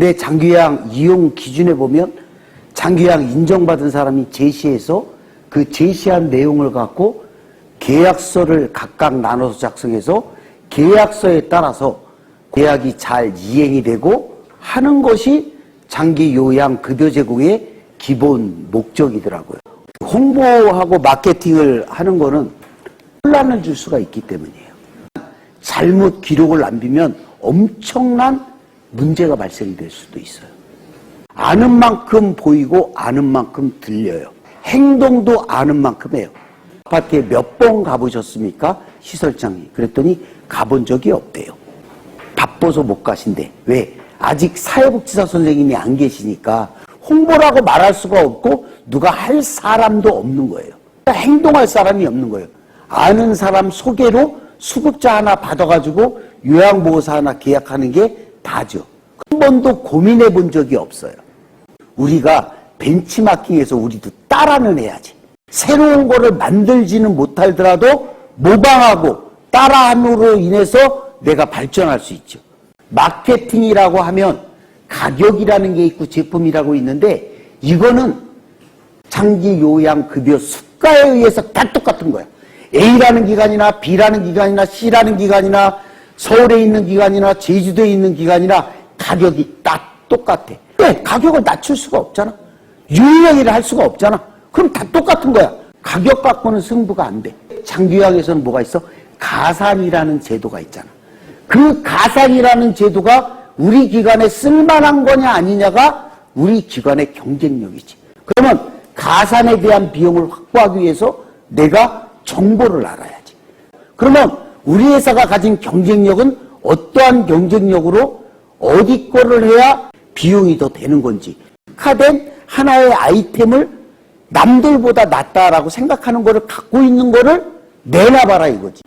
근데 장기양 이용 기준에 보면 장기양 인정받은 사람이 제시해서 그 제시한 내용을 갖고 계약서를 각각 나눠서 작성해서 계약서에 따라서 계약이 잘 이행이 되고 하는 것이 장기 요양 급여 제공의 기본 목적이더라고요. 홍보하고 마케팅을 하는 거는 혼란을 줄 수가 있기 때문이에요. 잘못 기록을 남기면 엄청난 문제가 발생이 될 수도 있어요. 아는 만큼 보이고 아는 만큼 들려요. 행동도 아는 만큼 해요. 아파트에 몇 번 가보셨습니까? 시설장이. 그랬더니 가본 적이 없대요. 바빠서 못 가신대. 왜? 아직 사회복지사 선생님이 안 계시니까 홍보라고 말할 수가 없고 누가 할 사람도 없는 거예요. 행동할 사람이 없는 거예요. 아는 사람 소개로 수급자 하나 받아가지고 요양보호사 하나 계약하는 게 다죠. 한 번도 고민해 본 적이 없어요. 우리가 벤치마킹에서 우리도 따라는 해야지. 새로운 거를 만들지는 못하더라도 모방하고 따라함으로 인해서 내가 발전할 수 있죠. 마케팅이라고 하면 가격이라는 게 있고 제품이라고 있는데 이거는 장기 요양 급여 수가에 의해서 다 똑같은 거야. A라는 기관이나 B라는 기관이나 C라는 기관이나 서울에 있는 기관이나 제주도에 있는 기관이나 가격이 다 똑같아. 왜? 가격을 낮출 수가 없잖아. 유일하게를 할 수가 없잖아. 그럼 다 똑같은 거야. 가격 갖고는 승부가 안 돼. 장기요양에서는 뭐가 있어? 가산이라는 제도가 있잖아. 그 가산이라는 제도가 우리 기관에 쓸만한 거냐 아니냐가 우리 기관의 경쟁력이지. 그러면 가산에 대한 비용을 확보하기 위해서 내가 정보를 알아야지. 그러면 우리 회사가 가진 경쟁력은 어떠한 경쟁력으로 어디 거를 해야 비용이 더 되는 건지 특화된 하나의 아이템을 남들보다 낫다라고 생각하는 거를 갖고 있는 거를 내놔봐라 이거지.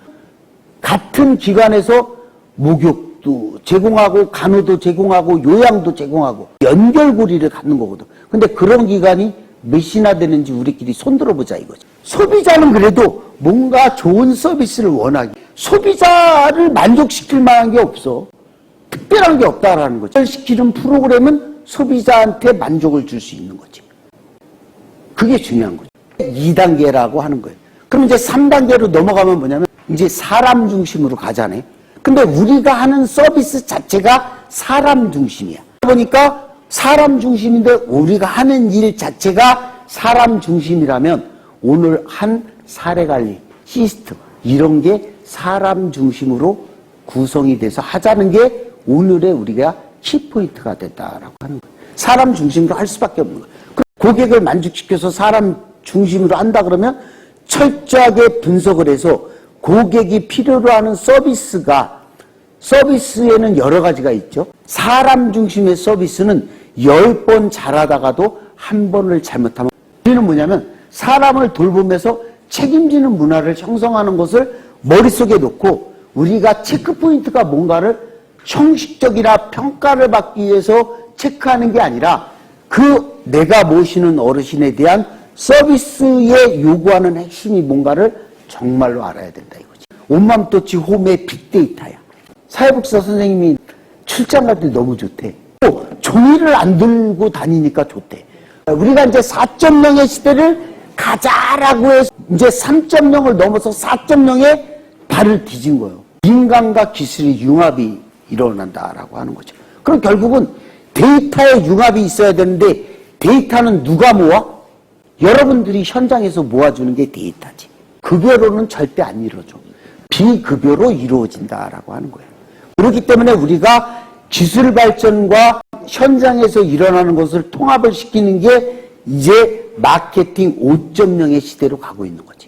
같은 기관에서 목욕도 제공하고 간호도 제공하고 요양도 제공하고 연결고리를 갖는 거거든. 근데 그런 기관이 몇이나 되는지 우리끼리 손들어 보자 이거지. 소비자는 그래도 뭔가 좋은 서비스를 원하기. 소비자를 만족시킬 만한 게 없어. 특별한 게 없다라는 거지. 시키는 프로그램은 소비자한테 만족을 줄 수 있는 거지. 그게 중요한 거죠. 2단계라고 하는 거예요. 그럼 이제 3단계로 넘어가면 뭐냐면 이제 사람 중심으로 가자네. 근데 우리가 하는 서비스 자체가 사람 중심이야. 보니까 사람 중심인데 우리가 하는 일 자체가 사람 중심이라면 오늘 한 사례 관리 시스템 이런 게 사람 중심으로 구성이 돼서 하자는 게 오늘의 우리가 키포인트가 됐다라고 하는 거예요. 사람 중심으로 할 수밖에 없는 거예요. 그 고객을 만족시켜서 사람 중심으로 한다 그러면 철저하게 분석을 해서 고객이 필요로 하는 서비스가 서비스에는 여러 가지가 있죠. 사람 중심의 서비스는 열 번 잘하다가도 한 번을 잘못하면 우리는 뭐냐면 사람을 돌보면서 책임지는 문화를 형성하는 것을 머릿속에 놓고 우리가 체크포인트가 뭔가를 형식적이나 평가를 받기 위해서 체크하는 게 아니라 그 내가 모시는 어르신에 대한 서비스에 요구하는 핵심이 뭔가를 정말로 알아야 된다 이거지. 온맘도치 홈의 빅데이터야. 사회복지사 선생님이 출장 갈 때 너무 좋대. 또 종이를 안 들고 다니니까 좋대. 우리가 이제 4.0의 시대를 가자라고 해서 이제 3.0을 넘어서 4.0에 발을 뒤진 거예요. 인간과 기술의 융합이 일어난다라고 하는 거죠. 그럼 결국은 데이터의 융합이 있어야 되는데 데이터는 누가 모아? 여러분들이 현장에서 모아주는 게 데이터지. 급여로는 절대 안 이루어져. 비급여로 이루어진다라고 하는 거예요. 그렇기 때문에 우리가 기술 발전과 현장에서 일어나는 것을 통합을 시키는 게 이제 마케팅 5.0의 시대로 가고 있는 거지.